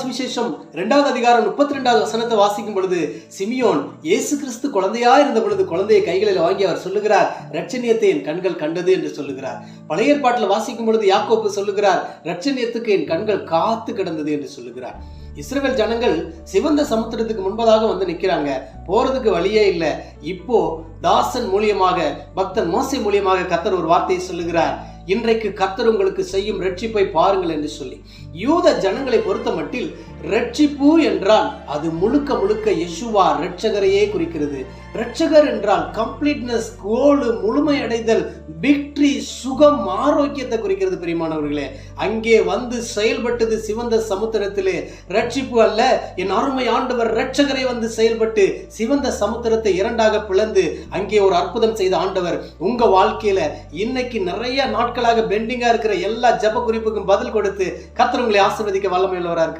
சுவிசேஷம் இரண்டாவது அதிகாரம் முப்பத்தி ரெண்டாவது வசனத்தை வாசிக்கும் பொழுது சிமியோன் இயேசு கிறிஸ்து குழந்தையா இருந்த பொழுது குழந்தையை கைகளில் வாங்கி அவர் சொல்லுகிறார் ரட்சணியத்தை என் கண்கள் கண்டது என்று சொல்லுகிறார். பழைய ஏற்பாட்டில் வாசிக்கும் பொழுது யாக்கோப்பு சொல்லுகிறார் ரட்சணியத்துக்கு என் கண்கள் காத்து கிடந்தது என்று சொல்லுகிறார். இஸ்ரேல் ஜனங்கள் சிவந்த சமுத்திரத்துக்கு முன்பதாக வந்து நிக்கிறாங்க. போறதுக்கு வழியே இல்லை. இப்போ தாசன் மூலியமாக பக்தன் மோசை மூலியமாக கத்தர் ஒரு வார்த்தையை சொல்லுகிறார். இன்றைக்கு கர்த்தர் உங்களுக்கு செய்யும் ரட்சிப்பை பாருங்கள் என்று சொல்லி. யூத ஜனங்களை பொறுத்த மட்டில் ரட்சிப்பு என்றால் அது முழுக்க முழுக்க யெசுவா ரட்சகரையே குறிக்கிறது. ரட்சகர் என்றால் கம்ப்ளீட்னஸ் கோலு முழுமையடைதல் விக்ட்ரி சுகம் ஆரோக்கியத்தை குறிக்கிறது பெரியமானவர்களே. அங்கே வந்து செயல்பட்டது சிவந்த சமுத்திரத்திலே. ரட்சிப்பு அல்ல என் அருமை ஆண்டவர் ரட்சகரை வந்து செயல்பட்டு சிவந்த சமுத்திரத்தை இரண்டாக பிளந்து அங்கே ஒரு அற்புதம் செய்த ஆண்டவர். உங்க வாழ்க்கையில இன்னைக்கு நிறைய நாட்களாக பெண்டிங்கா இருக்கிற எல்லா ஜெப குறிப்புக்கும் பதில் கொடுத்து கத்திரவங்களை ஆசிர்வதிக்க வல்லமையுள்ளவராக இருக்கிறார்.